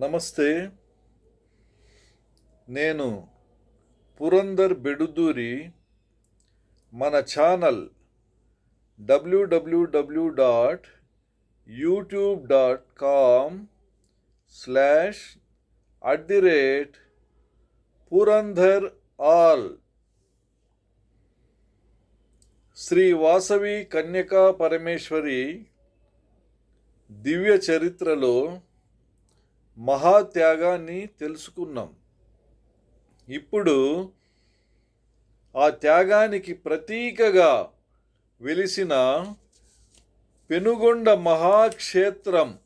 నమస్తే. నేను పురందర్ బెడుదూరి మన channel WWW dot YouTube dot com slash at the rate Purandhar all Shri Vasavi Kanyaka Parameshwari దివ్య చరిత్రలో మహాత్యాగాన్ని తెలుసుకున్నాం. ఇప్పుడు ఆ త్యాగానికి ప్రతీకగా వెలిసిన పెనుగొండ మహాక్షేత్రం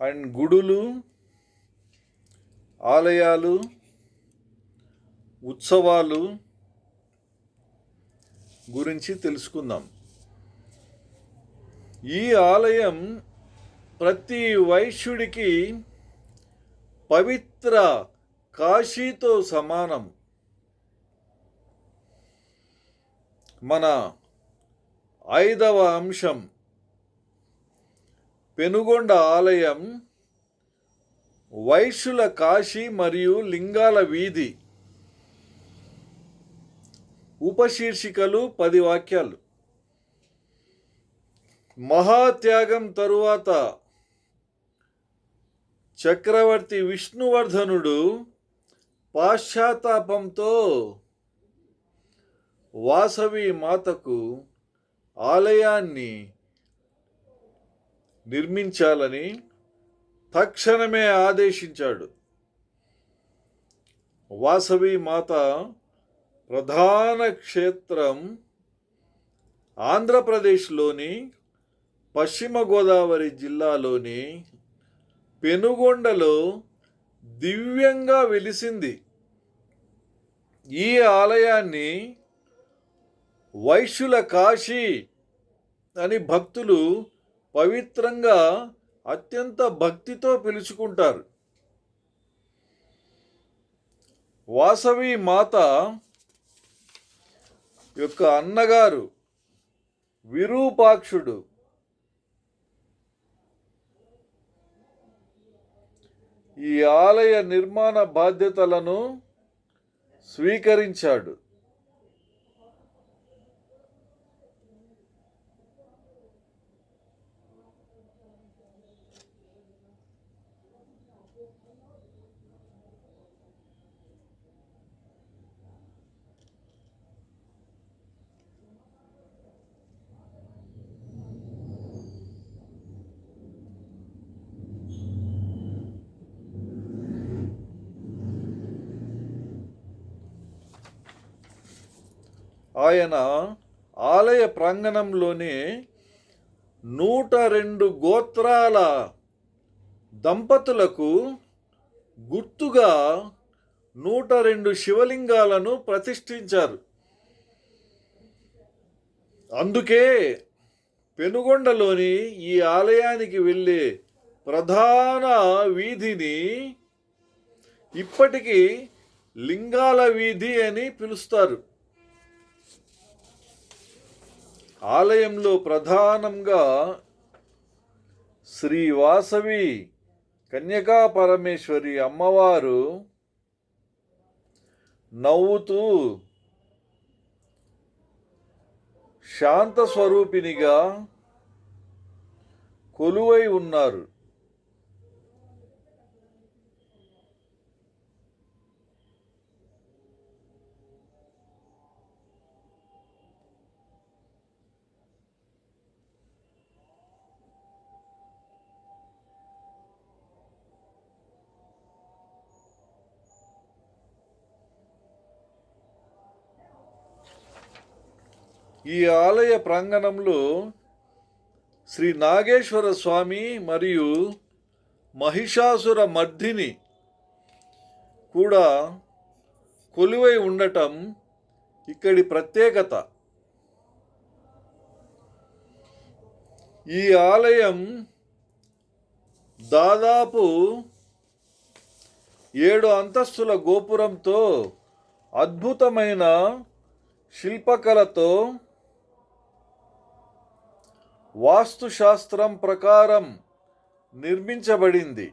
అండ్ గుడులు ఆలయాలు ఉత్సవాలు గురించి తెలుసుకుందాం. ఈ ఆలయం ప్రతి వైశ్యుడికి పవిత్ర కాశీతో సమానం. మన ఐదవ అంశం పెనుగొండ ఆలయం వైశ్యుల కాశీ మరియు లింగాల వీధి. ఉపశీర్షికలు పది వాక్యాలు. మహాత్యాగం తరువాత చక్రవర్తి విష్ణువర్ధనుడు పాశ్చాత్తాపంతో వాసవి మాతకు ఆలయాన్ని నిర్మించాలని తక్షణమే ఆదేశించాడు. వాసవి మాత ప్రధాన క్షేత్రం ఆంధ్రప్రదేశ్లోని పశ్చిమ గోదావరి జిల్లాలోని పెనుగొండలో దివ్యంగా వెలిసింది. ఈ ఆలయాన్ని వైశ్యుల కాశీ అని భక్తులు పవిత్రంగా అత్యంత భక్తితో పిలుచుకుంటారు. వాసవి మాత యొక్క అన్నగారు విరూపాక్షుడు. ఈ ఆలయ నిర్మాణ బాధ్యతలను స్వీకరించాడు. ఆయన ఆలయ ప్రాంగణంలోనే నూట రెండు గోత్రాల దంపతులకు గుర్తుగా నూట రెండు శివలింగాలను ప్రతిష్ఠించారు. అందుకే పెనుగొండలోని ఈ ఆలయానికి వెళ్ళే ప్రధాన వీధిని ఇప్పటికీ లింగాల వీధి అని పిలుస్తారు. ఆలయంలో ప్రధానంగా శ్రీ వాసవి కన్యకా పరమేశ్వరి అమ్మవారు నవ్వుతూ శాంత స్వరూపినిగా కొలువై ఉన్నారు. ఈ ఆలయ ప్రాంగణంలో శ్రీ నాగేశ్వర స్వామి మరియు మహిషాసుర మర్దిని కూడా కొలువై ఉండటం ఇక్కడి ప్రత్యేకత. ఈ ఆలయం దాదాపు ఏడు అంతస్తుల గోపురంతో అద్భుతమైన శిల్పకళతో వాస్తుశాస్త్రం ప్రకారం నిర్మించబడింది.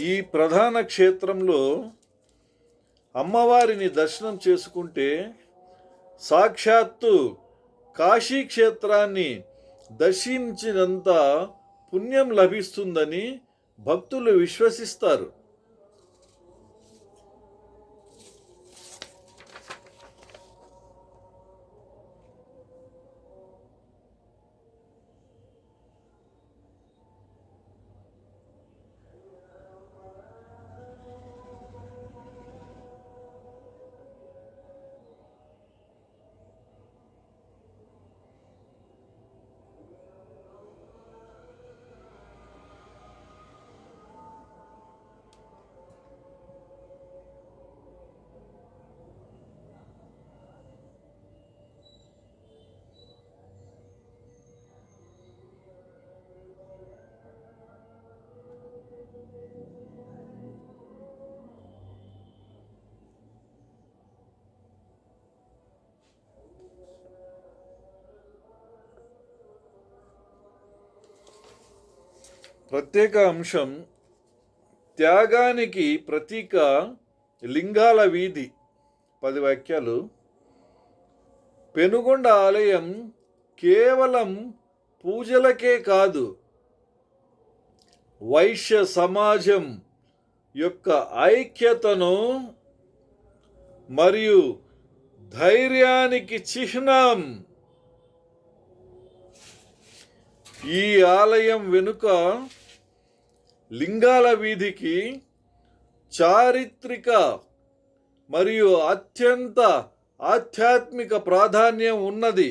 ఈ ప్రధాన క్షేత్రంలో అమ్మవారిని దర్శనం చేసుకుంటే సాక్షాత్తు కాశీ క్షేత్రాన్ని దర్శించినంత పుణ్యం లభిస్తుందని భక్తులు విశ్వసిస్తారు. ప్రత్యేక అంశం త్యాగానికి ప్రతీక లింగాల వీధి. పది వాక్యాలు. పెనుగొండ ఆలయం కేవలం పూజలకే కాదు వైశ్య సమాజం యొక్క ఐక్యతను మరియు ధైర్యానికి చిహ్నం. ఈ ఆలయం వెనుక లింగాల వీధికి చారిత్రిక మరియు అత్యంత ఆధ్యాత్మిక ప్రాధాన్యం ఉన్నది.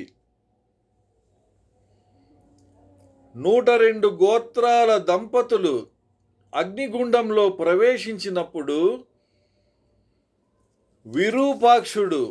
నూట రెండు గోత్రాల దంపతులు అగ్నిగుండంలో ప్రవేశించినప్పుడు విరూపాక్షుడు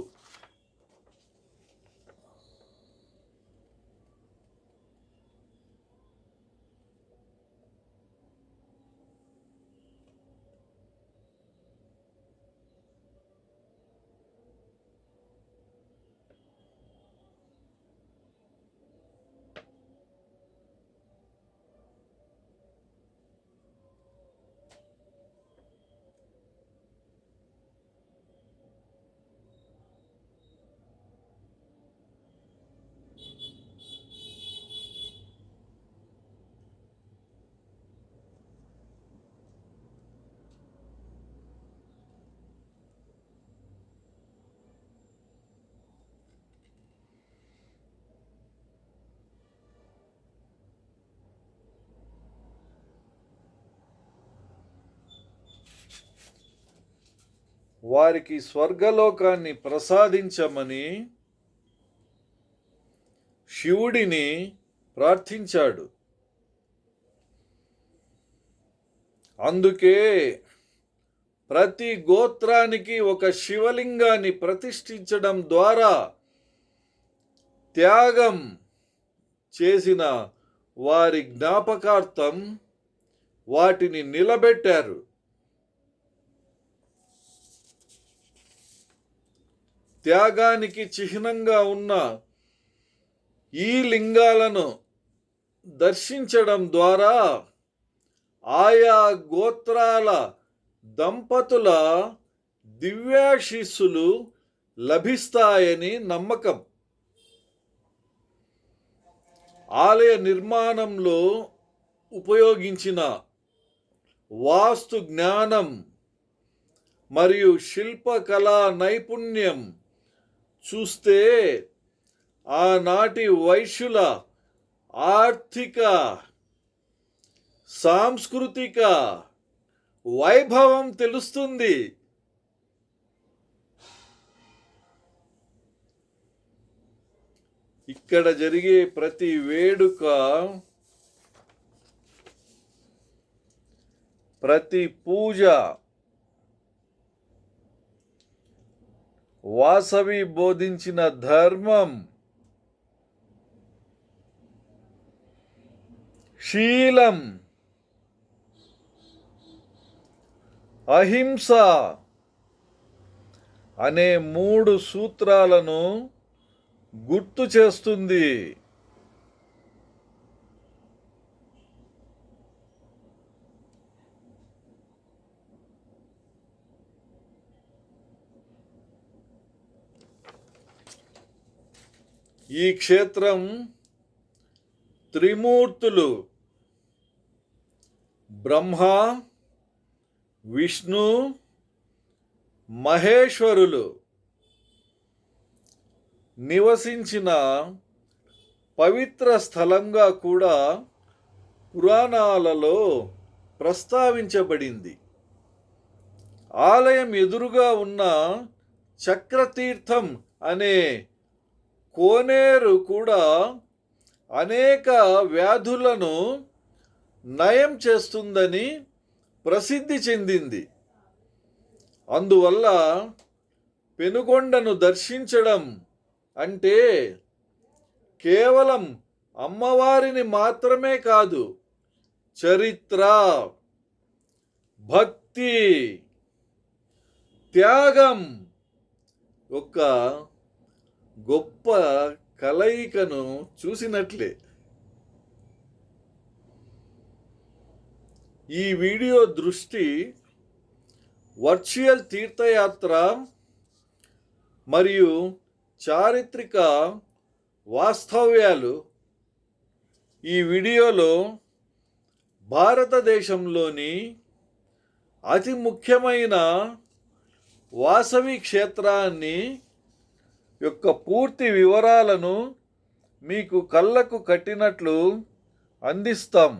వారికి స్వర్గలోకాన్ని ప్రసాదించమని శివుడిని ప్రార్థించాడు. అందుకే ప్రతి గోత్రానికి ఒక శివలింగాన్ని ప్రతిష్ఠించడం ద్వారా త్యాగం చేసిన వారి జ్ఞాపకార్థం వాటిని నిలబెట్టారు. త్యాగానికి చిహ్నంగా ఉన్న ఈ లింగాలను దర్శించడం ద్వారా ఆయా గోత్రాల దంపతుల దివ్యాశీస్సులు లభిస్తాయని నమ్మకం. ఆలయ నిర్మాణంలో ఉపయోగించిన వాస్తు జ్ఞానం మరియు శిల్పకళా నైపుణ్యం చూస్తే ఆనాటి వైశ్యుల ఆర్థిక సాంస్కృతిక వైభవం తెలుస్తుంది. ఇక్కడ జరిగే ప్రతి వేడుక ప్రతి పూజ వాసవి బోధించిన ధర్మం. శీలం. అహింస అనే మూడు సూత్రాలను గుర్తు చేస్తుంది. ఈ క్షేత్రం త్రిమూర్తులు బ్రహ్మ విష్ణు మహేశ్వరులు నివసించిన పవిత్ర స్థలంగా కూడా పురాణాలలో ప్రస్తావించబడింది. ఆలయం ఎదురుగా ఉన్న చక్రతీర్థం అనే కోనేరు కూడా అనేక వ్యాధులను నయం చేస్తుందని ప్రసిద్ధి చెందింది. అందువల్ల పెనుగొండను దర్శించడం అంటే కేవలం అమ్మవారిని మాత్రమే కాదు చరిత్ర భక్తి త్యాగం ఒక గొప్ప కలయికను చూసినట్లే. ఈ వీడియో దృష్టి వర్చువల్ తీర్థయాత్ర మరియు చారిత్రక వాస్తవ్యాలు. ఈ వీడియోలో భారతదేశంలోని అతి ముఖ్యమైన వాసవి క్షేత్రాన్ని యొక్క పూర్తి వివరాలను మీకు కళ్ళకు కట్టినట్లు అందిస్తాం.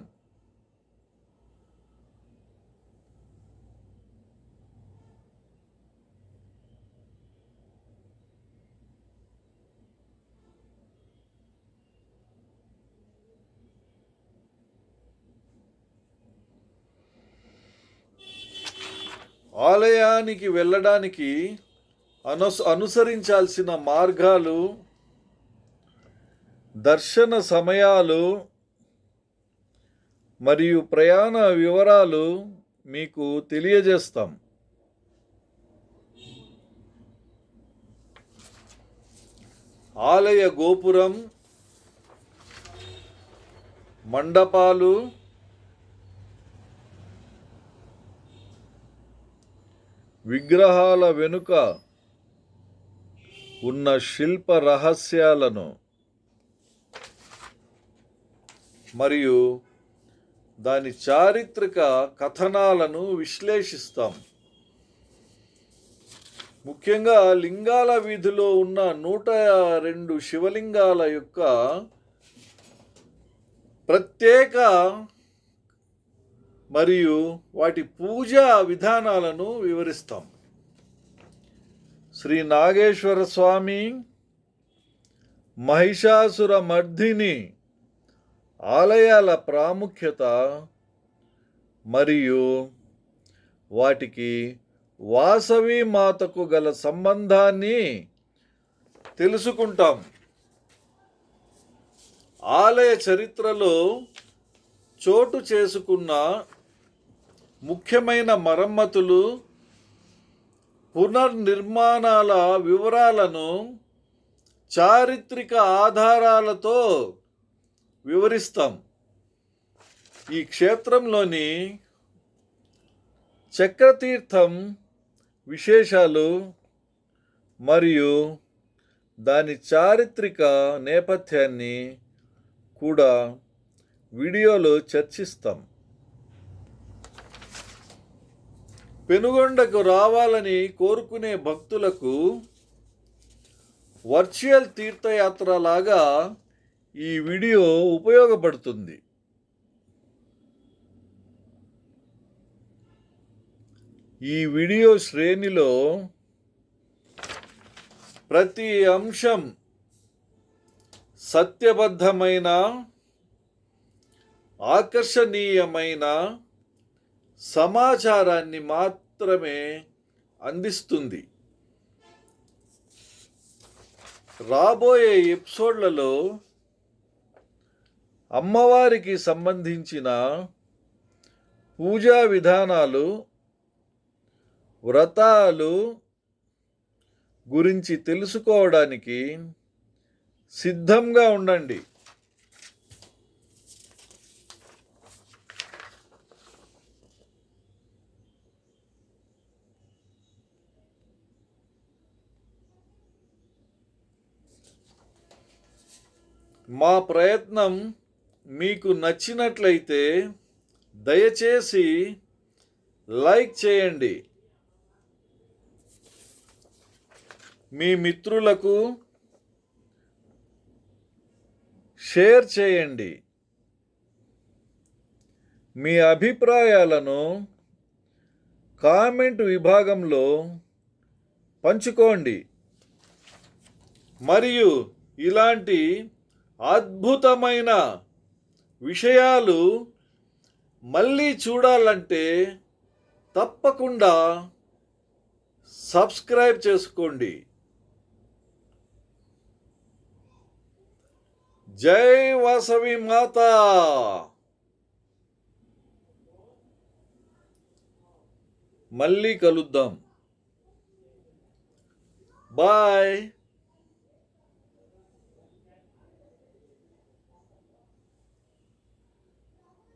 ఆలయానికి వెళ్ళడానికి అనుస అనుసరించాల్సిన మార్గాలు దర్శన సమయాలు మరియు ప్రయాణ వివరాలు మీకు తెలియజేస్తాం. ఆలయ గోపురం మండపాలు విగ్రహాల వెనుక ఉన్న శిల్ప రహస్యాలను మరియు దాని చారిత్రక కథనాలను విశ్లేషిస్తాం. ముఖ్యంగా లింగాల వీధిలో ఉన్న నూట రెండు శివలింగాల యొక్క ప్రత్యేక మరియు వాటి పూజా విధానాలను వివరిస్తాం. శ్రీ నాగేశ్వర స్వామి మహిషాసుర మర్దిని ఆలయాల ప్రాముఖ్యత మరియు వాటికి వాసవి మాతకు గల సంబంధాన్ని తెలుసుకుంటాం. ఆలయ చరిత్రలో చోటు చేసుకున్న ముఖ్యమైన మరమ్మతులు పునర్నిర్మాణాల వివరాలను చారిత్రక ఆధారాలతో వివరిస్తాం. ఈ క్షేత్రంలోని చక్రతీర్థం విశేషాలు మరియు దాని చారిత్రక నేపథ్యాన్ని కూడా వీడియోలో చర్చిస్తాం. పెనుగొండకు రావాలని కోరుకునే భక్తులకు వర్చువల్ తీర్థయాత్ర లాగా ఈ వీడియో ఉపయోగపడుతుంది. ఈ వీడియో శ్రేణిలో ప్రతి అంశం సత్యబద్ధమైన ఆకర్షణీయమైన సమాచారాన్ని మాత్రమే అందిస్తుంది. రాబోయే ఎపిసోడ్లలో అమ్మవారికి సంబంధించిన పూజా విధానాలు వ్రతాలు గురించి తెలుసుకోవడానికి సిద్ధంగా ఉండండి. మా ప్రయత్నం మీకు నచ్చినట్లయితే దయచేసి లైక్ చేయండి. మీ మిత్రులకు షేర్ చేయండి. మీ అభిప్రాయాలను కామెంట్ విభాగంలో పంచుకోండి. మరియు ఇలాంటి అద్భుతమైన విషయాలు మళ్ళీ చూడాలంటే తప్పకుండా సబ్స్క్రైబ్ చేసుకోండి. జై వాసవి మాత. మళ్ళీ కలుద్దాం. బాయ్.